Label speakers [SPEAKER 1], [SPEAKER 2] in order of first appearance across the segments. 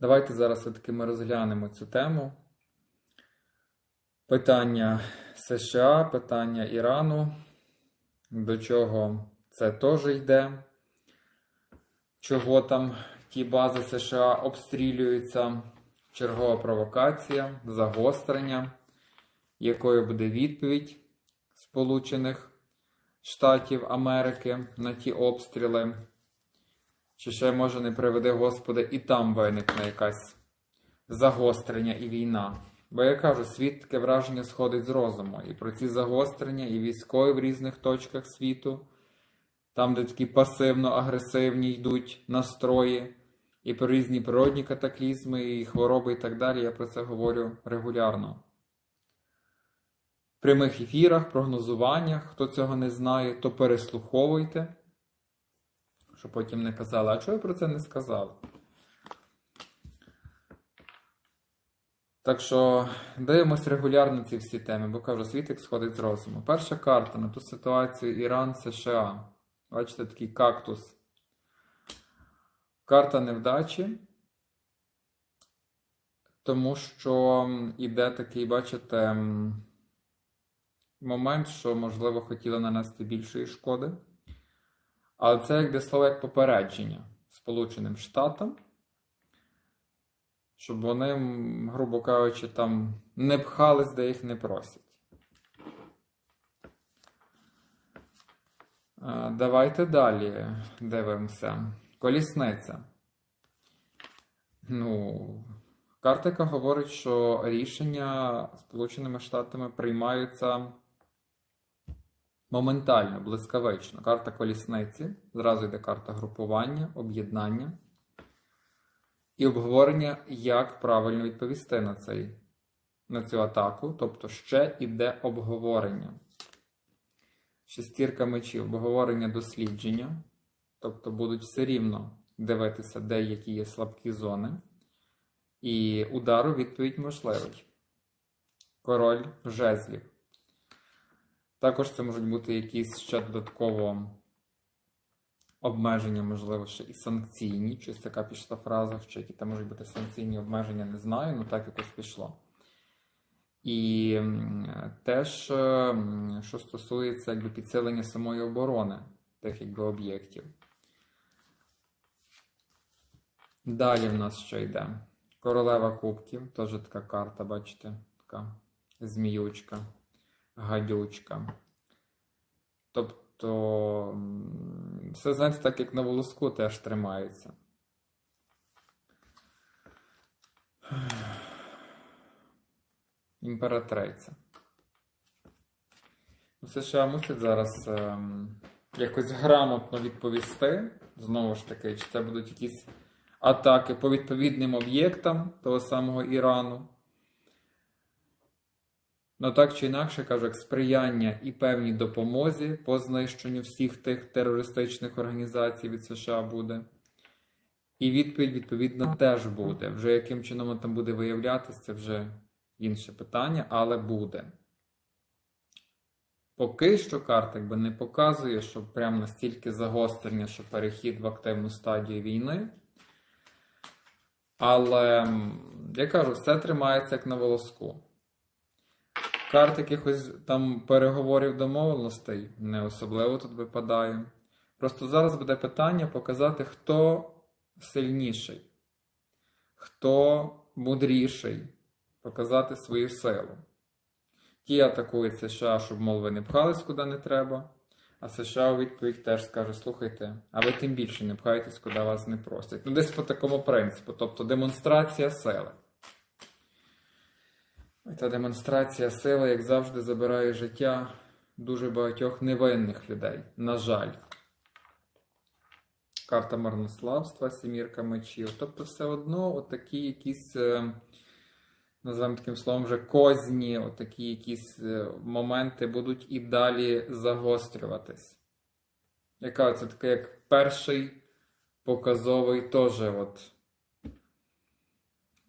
[SPEAKER 1] Давайте зараз все-таки ми розглянемо цю тему. Питання США, питання Ірану, до чого це теж йде, чого там ті бази США обстрілюються, чергова провокація, загострення, якою буде відповідь Сполучених Штатів Америки на ті обстріли. Чи ще може не приведе Господи, і там виникне якась загострення і війна. Бо я кажу, світ таке враження сходить з розуму. І про ці загострення, і військові в різних точках світу, там, де такі пасивно-агресивні йдуть настрої, і про різні природні катаклізми, і хвороби, і так далі. Я про це говорю регулярно. В прямих ефірах, прогнозуваннях, хто цього не знає, то переслуховуйте. Щоб потім не казали, а чого я про це не сказав? Так що дивимось регулярно ці всі теми, бо кажу, світ як сходить з розуму. Перша карта на ту ситуацію Іран, США. Бачите, такий кактус. Карта невдачі. Тому що іде такий, бачите, момент, що, можливо, хотіли нанести більшої шкоди. Але це як де слово як попередження Сполученим Штатам, щоб вони, грубо кажучи, там не пхались, де їх не просять. Давайте далі дивимося. Колісниця. Ну, карта, яка говорить, що рішення Сполученими Штатами приймаються. Моментально, блискавично. Карта колісниці. Зразу йде карта групування, об'єднання і обговорення, як правильно відповісти на цей, на цю атаку. Тобто ще йде обговорення. Шестірка мечів, обговорення дослідження. Тобто будуть все рівно дивитися, де які є слабкі зони. І удару відповідь можливий. Король жезлів. Також це можуть бути якісь ще додатково обмеження, можливо, ще і санкційні. Щось така пішла фраза, що які там можуть бути санкційні обмеження, не знаю, ну так якось пішло. І теж, що стосується якби, підсилення самої оборони тих якби, об'єктів. Далі в нас що йде? Королева кубків, теж така карта, бачите, така зміючка гадючка. Тобто, все, знаєте, так як на волоску теж тримається. Імператриця. США мусить зараз е, якось грамотно відповісти. Знову ж таки, чи це будуть якісь атаки по відповідним об'єктам того самого Ірану. Ну так чи інакше кажу, як сприяння і певній допомозі по знищенню всіх тих терористичних організацій від США буде. І відповідь, відповідно, теж буде. Вже яким чином там буде виявлятися, це вже інше питання, але буде. Поки що карта якби не показує, що прям настільки загострення, що перехід в активну стадію війни. Але, я кажу, все тримається як на волоску. Карт якихось там переговорів домовленостей не особливо тут випадає. Просто зараз буде питання показати, хто сильніший, хто мудріший, показати свою силу. Ті атакують США, щоб, мов, ви не пхались куди не треба. А США у відповідь теж скаже: слухайте, а ви тим більше не пхайтесь, куди вас не просять. Ну, десь по такому принципу, тобто демонстрація сили. Та демонстрація сили, як завжди, забирає життя дуже багатьох невинних людей. На жаль. Карта марнославства, сімірка мечів. Тобто, все одно отакі якісь, е, називаємо таким словом, вже козні, отакі якісь е, моменти будуть і далі загострюватись. Яка це таке, як перший показовий теж от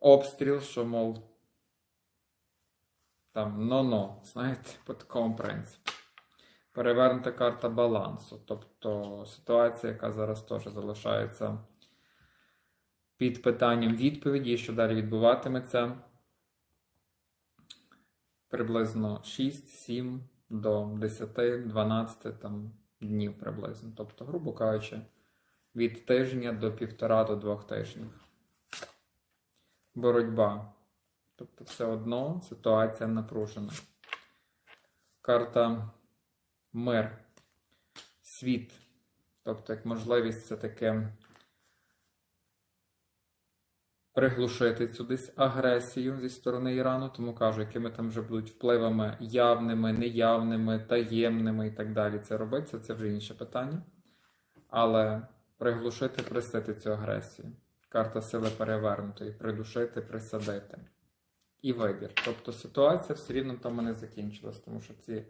[SPEAKER 1] обстріл, що, мов там но-но, знаєте, по такому принципі. Перевернута карта балансу. Тобто ситуація, яка зараз теж залишається під питанням відповіді, що далі відбуватиметься приблизно 6-7 до 10-12 там, днів приблизно. Тобто, грубо кажучи, від тижня до півтора до двох тижнів. Боротьба. Тобто, все одно ситуація напружена. Карта мир, світ. Тобто, як можливість це таке приглушити цю десь агресію зі сторони Ірану, тому кажу, якими там вже будуть впливами явними, неявними, таємними і так далі. Це робиться, це вже інше питання. Але приглушити, присити цю агресію. Карта сили перевернутої, придушити, присадити. І вибір. Тобто ситуація все рівно там не закінчилась, тому що ці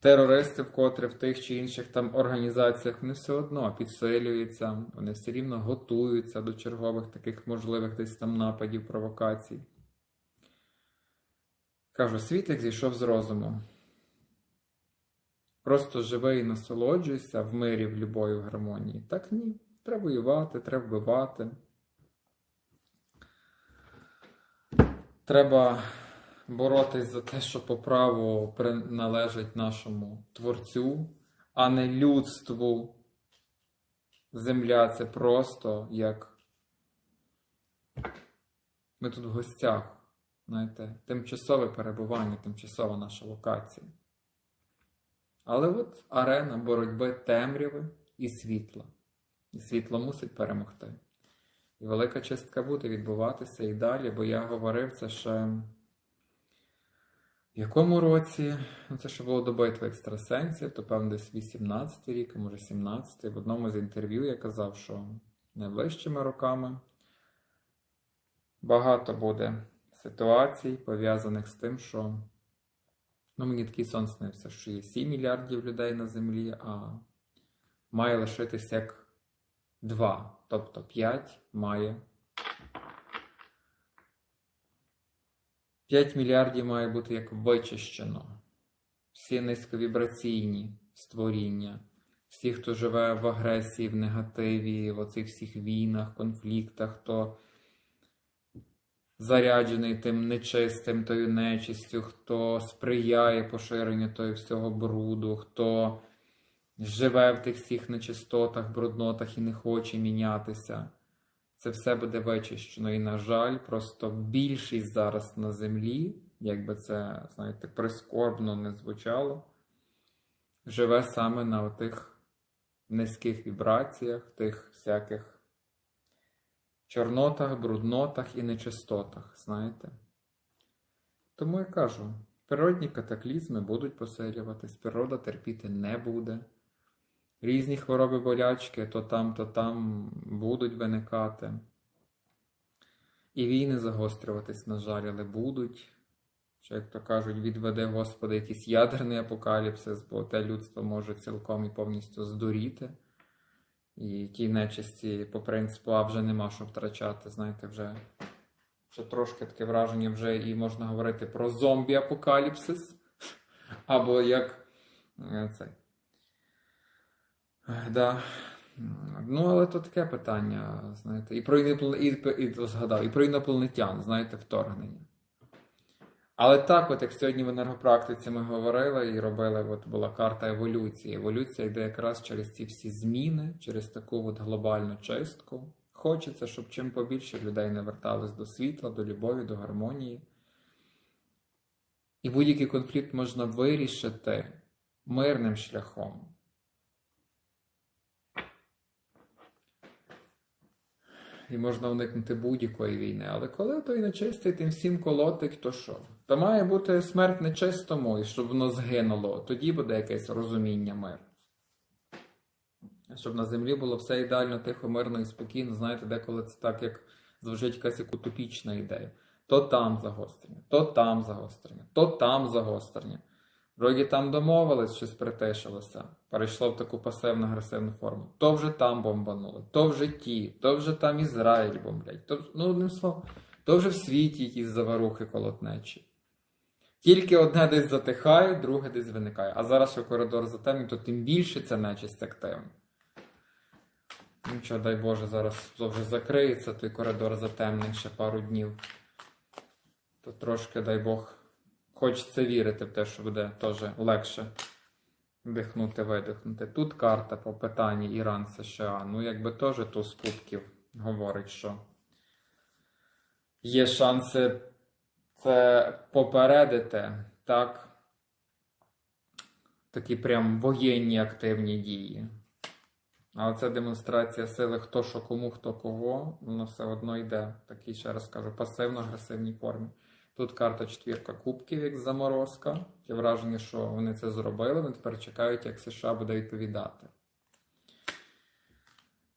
[SPEAKER 1] терористи, вкотре в тих чи інших там організаціях, вони все одно підсилюються, вони все рівно готуються до чергових таких можливих десь там нападів, провокацій. Кажу, світ як зійшов з розуму. Просто живи і насолоджуйся в мирі, в любові, в гармонії. Так ні. Треба воювати, треба вбивати. Треба боротись за те, що по праву приналежить нашому творцю, а не людству. Земля це просто як ми тут в гостях, знаєте, тимчасове перебування, тимчасова наша локація. Але от арена боротьби темряви і світла. І світло мусить перемогти. І велика чистка буде відбуватися і далі, бо я говорив це ще в якому році, ну це ще було до битви екстрасенсів, то певно десь 18 рік, а може 17 В одному з інтерв'ю я казав, що найближчими роками багато буде ситуацій, пов'язаних з тим, що ну, мені такий сон снився, що є 7 мільярдів людей на землі, а має лишитися як 2, тобто 5 має. 5 мільярдів має бути як вичищено. Всі низьковібраційні створіння, всі, хто живе в агресії, в негативі, в оцих всіх війнах, конфліктах, хто заряджений тим нечистим, тою нечистю, хто сприяє поширенню того всього бруду, хто живе в тих всіх нечистотах, бруднотах і не хоче мінятися. Це все буде вичищено. І, на жаль, просто більшість зараз на землі, якби це, знаєте, прискорбно не звучало, живе саме на тих низьких вібраціях, тих всяких чорнотах, бруднотах і нечистотах, знаєте. Тому я кажу, природні катаклізми будуть посилюватись, природа терпіти не буде. Різні хвороби болячки то там, то там будуть виникати. І війни загострюватись, на жаль, але будуть. Що, як то кажуть, відведе Господи якийсь ядерний апокаліпсис, бо те людство може цілком і повністю здуріти. І ті нечисті, по принципу, а вже нема що втрачати. Знаєте, вже, вже трошки таке враження, вже і можна говорити про зомбі-апокаліпсис. Або як е, цей. Да. Ну, але то таке питання, знаєте, і про інопл... і, і, згадав, і про інопланетян, знаєте, вторгнення. Але так, от як сьогодні в енергопрактиці ми говорили і робили, от була карта еволюції. Еволюція йде якраз через ці всі зміни, через таку от глобальну чистку. Хочеться, щоб чим побільше людей не вертались до світла, до любові, до гармонії. І будь-який конфлікт можна вирішити мирним шляхом. І можна уникнути будь-якої війни. Але коли той нечистий тим всім колотить, то що? То має бути смерть нечистому, і щоб воно згинуло, тоді буде якесь розуміння миру. Щоб на землі було все ідеально, тихо, мирно і спокійно, знаєте, деколи це так, як звучить якась як утопічна ідея. То там загострення, то там загострення, то там загострення. Вроді там домовились, щось притишилося, перейшло в таку пасивно-агресивну форму. То вже там бомбанули, то вже ті, то вже там Ізраїль бомблять, то, ну, одним словом, то вже в світі якісь заварухи колотнечі. Тільки одне десь затихає, друге десь виникає. А зараз, що коридор затемний, то тим більше ця нечисть активна. Нічого, дай Боже, зараз вже закриється, той коридор затемнить ще пару днів. То трошки, дай Бог, хочеться вірити в те, що буде теж легше вдихнути, видихнути. Тут карта по питанні Іран США. Ну, якби теж туз кубків говорить, що є шанси це попередити, так? Такі прям воєнні активні дії. Але це демонстрація сили, хто що кому, хто кого, воно все одно йде в такій, ще раз кажу, пасивно-агресивній формі. Тут карта четвірка кубків, як заморозка. Таке враження, що вони це зробили, вони тепер чекають, як США буде відповідати.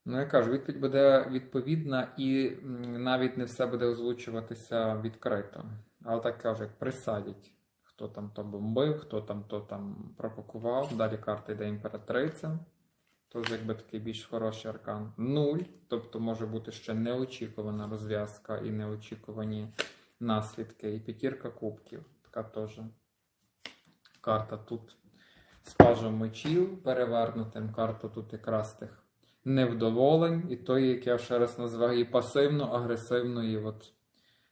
[SPEAKER 1] Ну, я кажу, відповідь буде відповідна і навіть не все буде озвучуватися відкрито. Але так кажу, як присадять, хто там то бомбив, хто там то там провокував. Далі карта йде імператриця. Тож, якби такий більш хороший аркан. Нуль, тобто може бути ще неочікувана розв'язка і неочікувані наслідки. І п'ятірка кубків. Така теж карта тут з пажем мечів перевернутим. Карта тут якраз тих невдоволень, і тої, як я ще раз назвав, і пасивно-агресивної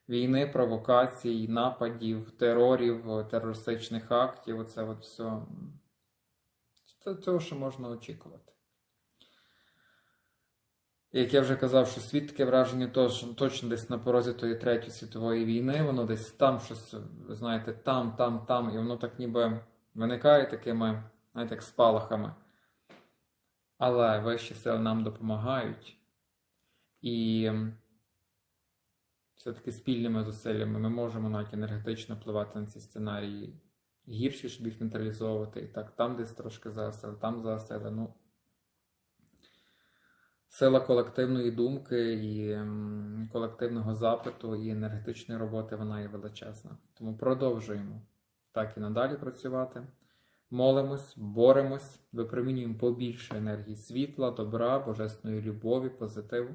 [SPEAKER 1] війни, провокацій, нападів, терорів, терористичних актів. Оце от все. Це цього, що можна очікувати. Як я вже казав, що світ таке враження точно, точно десь на порозі тої Третьої світової війни, воно десь там щось, знаєте, там, там, там, і воно так ніби виникає такими, знаєте, як спалахами. Але вищі сили нам допомагають. І все-таки спільними зусиллями ми можемо навіть енергетично впливати на ці сценарії гірші, щоб їх нейтралізовувати. І так, там десь трошки засили, там засили. Ну, сила колективної думки і колективного запиту і енергетичної роботи вона є величезна. Тому продовжуємо так і надалі працювати. Молимось, боремось, випромінюємо побільше енергії світла, добра, божественної любові, позитиву.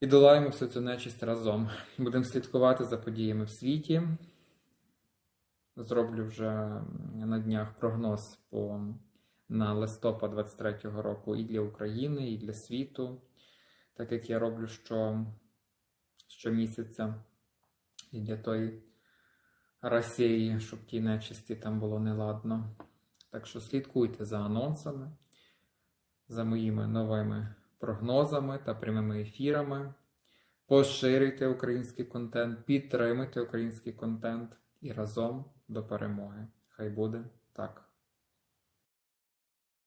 [SPEAKER 1] І долаємо всю цю нечисть разом. Будемо слідкувати за подіями в світі. Зроблю вже на днях прогноз по, на листопад 23-го року і для України, і для світу, так як я роблю що, щомісяця, і для тої Росії, щоб тій нечисті там було неладно. Так що слідкуйте за анонсами, за моїми новими прогнозами та прямими ефірами. Поширюйте український контент, підтримуйте український контент і разом до перемоги. Хай буде так.